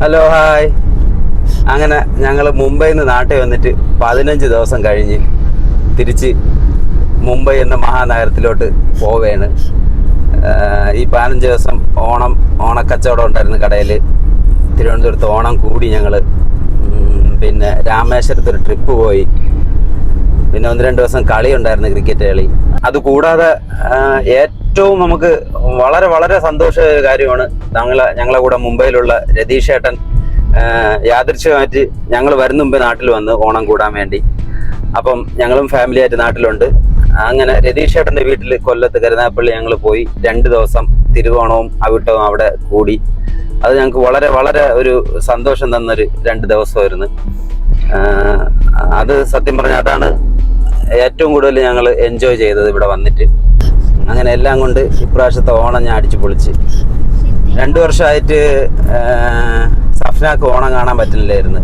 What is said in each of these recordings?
Hello hi അങ്ങനെ ഞങ്ങൾ മുംബൈയിൽ നിന്ന് നാട്ടിൽ വന്നിട്ട് പതിനഞ്ച് ദിവസം കഴിഞ്ഞ് തിരിച്ച് മുംബൈ എന്ന മഹാനഗരത്തിലോട്ട് പോവുകയാണ് ഈ പതിനഞ്ച് ദിവസം ഓണം ഓണക്കച്ചവടം ഉണ്ടായിരുന്നു കടയിൽ തിരുവനന്തപുരത്ത് ഓണം കൂടി ഞങ്ങൾ പിന്നെ രാമേശ്വരത്ത് ഒരു ട്രിപ്പ് പോയി. പിന്നെ ഒന്ന് രണ്ട് ദിവസം കളി ഉണ്ടായിരുന്നു ക്രിക്കറ്റ് കളി. അത് കൂടാതെ ആഹ് ഏറ്റവും നമുക്ക് വളരെ വളരെ സന്തോഷ കാര്യമാണ് ഞങ്ങളെ ഞങ്ങളെ കൂടെ മുംബൈയിലുള്ള രതീഷ് ഏട്ടൻ യാദൃശ്യമായിട്ട് ഞങ്ങൾ വരുന്ന മുമ്പേ നാട്ടിൽ വന്ന് ഓണം കൂടാൻ വേണ്ടി. അപ്പം ഞങ്ങളും ഫാമിലി ആയിട്ട് നാട്ടിലുണ്ട്. അങ്ങനെ രതീഷ് ഏട്ടന്റെ വീട്ടിൽ കൊല്ലത്ത് കരുനാപ്പള്ളി ഞങ്ങൾ പോയി രണ്ട് ദിവസം തിരുവോണവും അവിട്ടവും അവിടെ കൂടി. അത് ഞങ്ങൾക്ക് വളരെ വളരെ ഒരു സന്തോഷം തന്നൊരു രണ്ട് ദിവസമായിരുന്നു. അത് സത്യം പറഞ്ഞാൽ അതാണ് ഏറ്റവും കൂടുതൽ ഞങ്ങൾ എൻജോയ് ചെയ്തത് ഇവിടെ വന്നിട്ട്. അങ്ങനെ എല്ലാം കൊണ്ട് ഇപ്രാവശ്യത്തെ ഓണം ഞാൻ അടിച്ചു പൊളിച്ച്. രണ്ടു വർഷമായിട്ട് സഫ്നാക്ക് ഓണം കാണാൻ പറ്റില്ലായിരുന്നു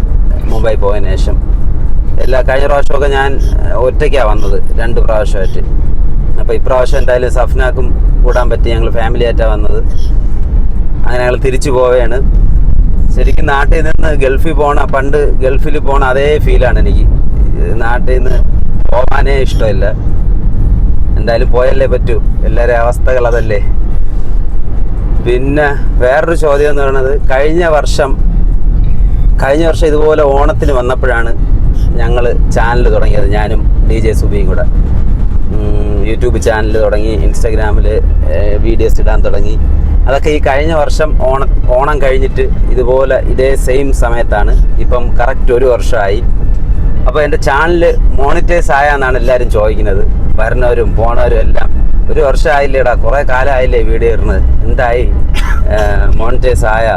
മുംബൈ പോയതിനു ശേഷം. എല്ലാ കഴിഞ്ഞ പ്രാവശ്യമൊക്കെ ഞാൻ ഒറ്റയ്ക്കാണ് വന്നത് രണ്ട് പ്രാവശ്യമായിട്ട്. അപ്പോൾ ഇപ്രാവശ്യം എന്തായാലും സഫ്നാക്കും കൂടാൻ പറ്റി ഞങ്ങൾ ഫാമിലി ആയിട്ടാണ് വന്നത്. അങ്ങനെ ഞങ്ങൾ തിരിച്ചു പോവുകയാണ് ശരിക്കും നാട്ടിൽ നിന്ന് ഗൾഫിൽ പോണ പണ്ട് ഗൾഫിൽ പോണ അതേ ഫീലാണ് എനിക്ക്. നാട്ടിൽ നിന്ന് പോകാനേ ഇഷ്ടമില്ല. എന്തായാലും പോയല്ലേ പറ്റൂ. എല്ലാവരും അവസ്ഥകൾ അതല്ലേ. പിന്നെ വേറൊരു ചോദ്യം എന്ന് പറയുന്നത് കഴിഞ്ഞ വർഷം കഴിഞ്ഞ വർഷം ഇതുപോലെ ഓണത്തിന് വന്നപ്പോഴാണ് ഞങ്ങൾ ചാനൽ തുടങ്ങിയത്. ഞാനും ഡി ജെ സുബിയും കൂടെ. യൂട്യൂബ് ചാനൽ തുടങ്ങി ഇൻസ്റ്റാഗ്രാമിൽ വീഡിയോസ് ഇടാൻ തുടങ്ങി. അതൊക്കെ ഈ കഴിഞ്ഞ വർഷം ഓണ ഓണം കഴിഞ്ഞിട്ട് ഇതുപോലെ ഇതേ സെയിം സമയത്താണ് ഇപ്പം കറക്റ്റ് ഒരു വർഷമായി. അപ്പോൾ എന്റെ ചാനൽ മോണിറ്റൈസ് ആയാന്നാണ് എല്ലാവരും ചോദിക്കുന്നത്. വരുന്നവരും പോണവരും എല്ലാം ഒരു വർഷമായില്ലേടാ കുറേ കാലമായില്ലേ വീഡിയോ ഇടുന്നത് എന്തായി? മോണിറ്റൈസ് ആയ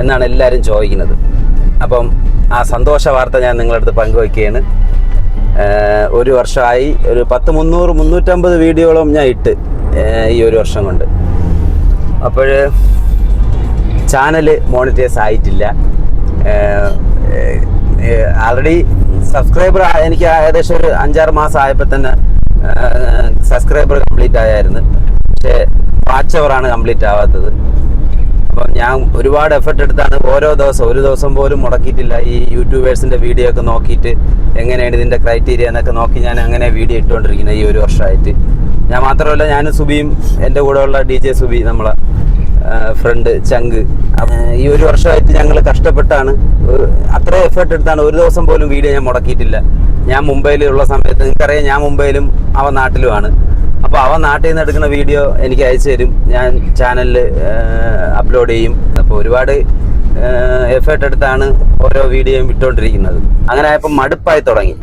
എന്നാണ് എല്ലാവരും ചോദിക്കുന്നത്. അപ്പം ആ സന്തോഷ വാർത്ത ഞാൻ നിങ്ങളടുത്ത് പങ്കുവയ്ക്കുകയാണ്. ഒരു വർഷമായി ഒരു പത്ത് മുന്നൂറ് മുന്നൂറ്റമ്പത് വീഡിയോകളും ഞാൻ ഇട്ട് ഈ ഒരു വർഷം കൊണ്ട്. അപ്പോൾ ചാനൽ മോണിറ്റൈസ് ആയിട്ടില്ല. ആൾറെഡി സബ്സ്ക്രൈബർ എനിക്ക് ഏകദേശം ഒരു അഞ്ചാറ് മാസം ആയപ്പോൾ തന്നെ സബ്സ്ക്രൈബർ കംപ്ലീറ്റ് ആയായിരുന്നു. പക്ഷേ വാച്ച് അവറാണ് കംപ്ലീറ്റ് ആവാത്തത്. അപ്പം ഞാൻ ഒരുപാട് എഫർട്ട് എടുത്താണ് ഓരോ ദിവസം ഒരു ദിവസം പോലും മുടക്കിയിട്ടില്ല. ഈ യൂട്യൂബേഴ്സിന്റെ വീഡിയോ ഒക്കെ നോക്കിയിട്ട് എങ്ങനെയാണ് ഇതിന്റെ ക്രൈറ്റീരിയ എന്നൊക്കെ നോക്കി ഞാൻ അങ്ങനെ വീഡിയോ ഇട്ടുകൊണ്ടിരിക്കുന്നത് ഈ ഒരു വർഷമായിട്ട്. ഞാൻ മാത്രമല്ല ഞാനും സുബിയും എന്റെ കൂടെയുള്ള ഡി ജെ സുബി നമ്മളെ ഫ്രണ്ട് ചങ്ക്. ഈ ഒരു വർഷമായിട്ട് ഞങ്ങൾ കഷ്ടപ്പെട്ടാണ്. അത്ര എഫേർട്ട് എടുത്താണ് ഒരു ദിവസം പോലും വീഡിയോ ഞാൻ മുടക്കിയിട്ടില്ല. ഞാൻ മുംബൈയിലുള്ള സമയത്ത് നിങ്ങൾക്കറിയാം ഞാൻ മുംബൈയിലും അവ നാട്ടിലുമാണ്. അപ്പോൾ അവ നാട്ടിൽ നിന്ന് എടുക്കുന്ന വീഡിയോ എനിക്ക് അയച്ചു തരും. ഞാൻ ചാനലിൽ അപ്ലോഡ് ചെയ്യും. അപ്പോൾ ഒരുപാട് എഫേർട്ട് എടുത്താണ് ഓരോ വീഡിയോയും ഇട്ടുകൊണ്ടിരിക്കുന്നത് അങ്ങനെ ആയപ്പോൾ മടുപ്പായി തുടങ്ങി.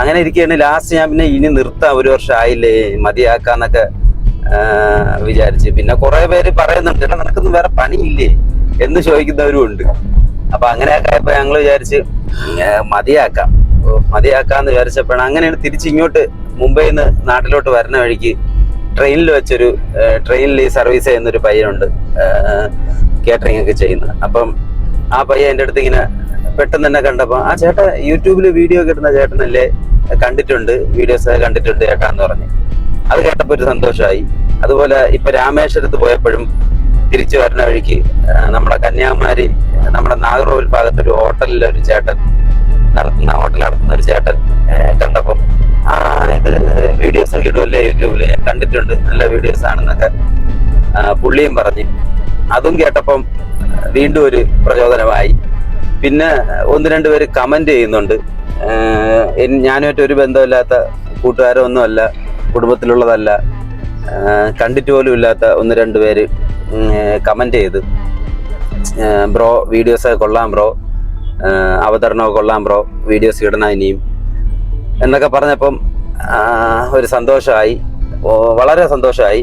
അങ്ങനെ ഇരിക്കുകയാണ് ലാസ്റ്റ് ഞാൻ പിന്നെ ഇനി നിർത്താം. ഒരു വർഷം ആയില്ലേ മതിയാക്കാന്നൊക്കെ വിചാരിച്ച്. പിന്നെ കുറേ പേര് പറയുന്നുണ്ട് "എടാ, നിനക്കൊന്നും വേറെ പണിയില്ലേ? എന്ന് ചോദിക്കുന്നവരും ഉണ്ട്. അപ്പൊ അങ്ങനെയൊക്കെ ആക്കായപ്പോ ഞങ്ങൾ വിചാരിച്ച് "ഏ, മതിയാക്കാം. മതിയാക്കാന്ന് വിചാരിച്ചപ്പോഴാണ് അങ്ങനെയാണ് തിരിച്ച് ഇങ്ങോട്ട് മുംബൈയിൽ നിന്ന് നാട്ടിലോട്ട് വരുന്ന വഴിക്ക് ട്രെയിനിൽ വെച്ചൊരു ട്രെയിനിൽ ഈ സർവീസ് ചെയ്യുന്ന ഒരു പയ്യനുണ്ട് കേറ്ററിംഗ് ഒക്കെ ചെയ്യുന്നത്. അപ്പം ആ പയ്യൻ എന്റെ അടുത്ത് ഇങ്ങനെ പെട്ടെന്ന് തന്നെ കണ്ടപ്പോൾ ആ ചേട്ടൻ യൂട്യൂബിൽ വീഡിയോ കിട്ടുന്ന ചേട്ടനല്ലേ കണ്ടിട്ടുണ്ട് വീഡിയോസ് കണ്ടിട്ടുണ്ട് ചേട്ടാന്ന് പറഞ്ഞു. അത് കേട്ടപ്പോൾ ഒരു സന്തോഷമായി. അതുപോലെ ഇപ്പൊ രാമേശ്വരത്ത് പോയപ്പോഴും തിരിച്ചു വരുന്ന വഴിക്ക് നമ്മുടെ കന്യാകുമാരി നമ്മുടെ നാഗർകോവിൽ ഭാഗത്ത് ഒരു ഹോട്ടലിൽ ഒരു ചേട്ടൻ നടത്തുന്ന ഹോട്ടൽ നടത്തുന്ന ഒരു ചേട്ടൻ കണ്ടപ്പം വീഡിയോസ് ഇടുമല്ലേ യൂട്യൂബിൽ കണ്ടിട്ടുണ്ട് നല്ല വീഡിയോസ് ആണെന്നൊക്കെ പുള്ളിയും പറഞ്ഞു. അതും കേട്ടപ്പം വീണ്ടും ഒരു പ്രചോദനമായി. പിന്നെ ഒന്ന് രണ്ട് പേര് കമന്റ് ചെയ്യുന്നുണ്ട്. ഞാനുമായിട്ട് ഒരു ബന്ധമില്ലാത്ത കൂട്ടുകാരോ ഒന്നുമല്ല കുടുംബത്തിലുള്ളതല്ല കണ്ടിട്ട് പോലും ഇല്ലാത്ത ഒന്ന് രണ്ട് പേര് കമന്റ് ചെയ്ത്. ബ്രോ വീഡിയോസ് കൊള്ളാം ബ്രോ. അവതരണമൊക്കെ കൊള്ളാം ബ്രോ. വീഡിയോസ് ഇടണം ഇനിയും. എന്നൊക്കെ പറഞ്ഞപ്പം ഒരു സന്തോഷമായി. വളരെ സന്തോഷമായി.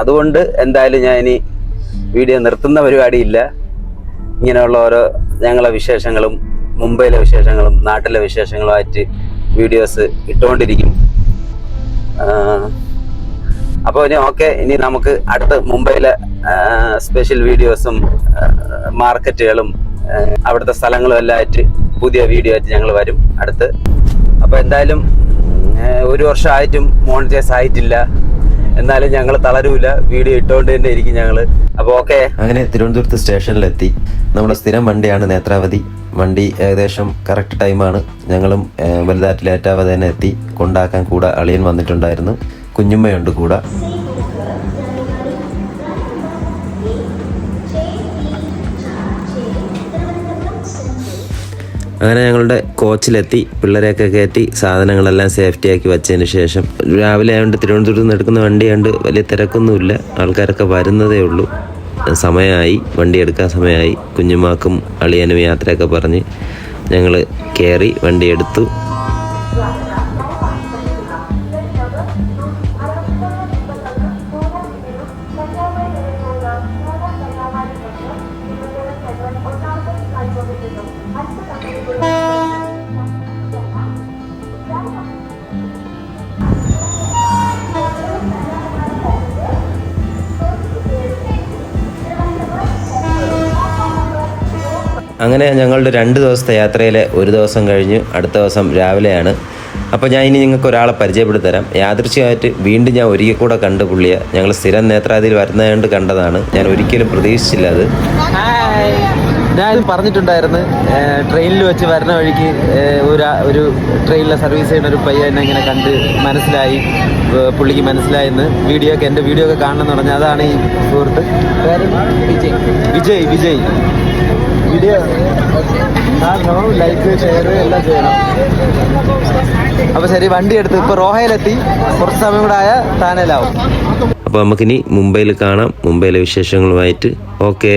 അതുകൊണ്ട് എന്തായാലും ഞാൻ ഇനി വീഡിയോ നിർത്തുന്ന പരിപാടിയില്ല. ഇങ്ങനെയുള്ള ഓരോ ഞങ്ങളെ വിശേഷങ്ങളും മുംബൈയിലെ വിശേഷങ്ങളും നാട്ടിലെ വിശേഷങ്ങളുമായിട്ട് വീഡിയോസ് ഇട്ടുകൊണ്ടിരിക്കും. അപ്പോൾ ഇനി ഓക്കെ ഇനി നമുക്ക് അടുത്ത മുംബൈയിലെ സ്പെഷ്യൽ വീഡിയോസും മാർക്കറ്റുകളും അവിടുത്തെ സ്ഥലങ്ങളും എല്ലാം ആയിട്ട് പുതിയ വീഡിയോ ആയിട്ട് ഞങ്ങൾ വരും അടുത്ത്. അപ്പോൾ എന്തായാലും ഒരു വർഷമായിട്ടും മോണിറ്റൈസ് ആയിട്ടില്ല. എന്നാലും ഞങ്ങൾ തളരൂല. വീഡിയോ ഇട്ടുകൊണ്ട് തന്നെ ഇരിക്കും ഞങ്ങൾ അപ്പോൾ ഓക്കെ. അങ്ങനെ തിരുവനന്തപുരത്ത് സ്റ്റേഷനിലെത്തി. നമ്മുടെ സ്ഥിരം വണ്ടിയാണ് നേത്രാവതി. വണ്ടി ഏകദേശം കറക്റ്റ് ടൈമാണ് ഞങ്ങളും വലുതായിട്ട് ലേറ്റാവാതെ തന്നെ എത്തി. കൊണ്ടാക്കാൻ കൂടെ അളിയൻ വന്നിട്ടുണ്ടായിരുന്നു. കുഞ്ഞുമ്മയുണ്ട് കൂടെ. അങ്ങനെ ഞങ്ങളുടെ കോച്ചിലെത്തി പിള്ളേരെയൊക്കെ കയറ്റി സാധനങ്ങളെല്ലാം സേഫ്റ്റി ആക്കി വെച്ചതിന് ശേഷം. രാവിലെ ആയതുകൊണ്ട് തിരുവനന്തപുരത്ത് നിന്ന് എടുക്കുന്ന വണ്ടിയാണ്ട് വലിയ തിരക്കൊന്നുമില്ല. ആൾക്കാരൊക്കെ വരുന്നതേ ഉള്ളൂ. സമയമായി വണ്ടി എടുക്കാൻ സമയമായി. കുഞ്ഞുമാക്കും അളിയനും യാത്രയൊക്കെ പറഞ്ഞ് ഞങ്ങൾ കയറി വണ്ടി എടുത്തു. അങ്ങനെ ഞങ്ങളുടെ രണ്ട് ദിവസത്തെ യാത്രയിൽ ഒരു ദിവസം കഴിഞ്ഞു അടുത്ത ദിവസം രാവിലെയാണ്. അപ്പോൾ ഞാൻ ഇനി നിങ്ങൾക്ക് ഒരാളെ പരിചയപ്പെടുത്തരാം. യാദൃശ്യമായിട്ട് വീണ്ടും ഞാൻ ഒരിക്കൽ കൂടെ കണ്ട് പുള്ളിയെ. ഞങ്ങൾ സ്ഥിരം നേത്രാതിയിൽ വരുന്നതുകൊണ്ട് കണ്ടതാണ്. ഞാൻ ഒരിക്കലും പ്രതീക്ഷിച്ചില്ല അത്. ഞാൻ പറഞ്ഞിട്ടുണ്ടായിരുന്നു. ട്രെയിനിൽ വെച്ച് വരുന്ന വഴിക്ക് ഒരു ഒരു ട്രെയിനിലെ സർവീസ് ചെയ്യുന്ന ഒരു പയ്യനെ ഇങ്ങനെ കണ്ട് മനസ്സിലായി. പുള്ളിക്ക് മനസ്സിലായെന്ന്. വീഡിയോ ഒക്കെ എന്റെ വീഡിയോ ഒക്കെ കാണണമെന്ന് പറഞ്ഞാൽ അതാണ് ഈ സുഹൃത്ത്. വിജയ്. വിജയ് വിജയ്. വീഡിയോ കാണണം ലൈക്ക് ഷെയർ എല്ലാം ചെയ്യണം. അപ്പോൾ ശരി വണ്ടി എടുത്ത് ഇപ്പോൾ റോഹയിലെത്തി. കുറച്ച് സമയം കൂടെ ആയാൽ താനേലാവും അപ്പോൾ നമുക്കിനി മുംബൈയിൽ കാണാം. മുംബൈയിലെ വിശേഷങ്ങളുമായിട്ട്. ഓക്കേ.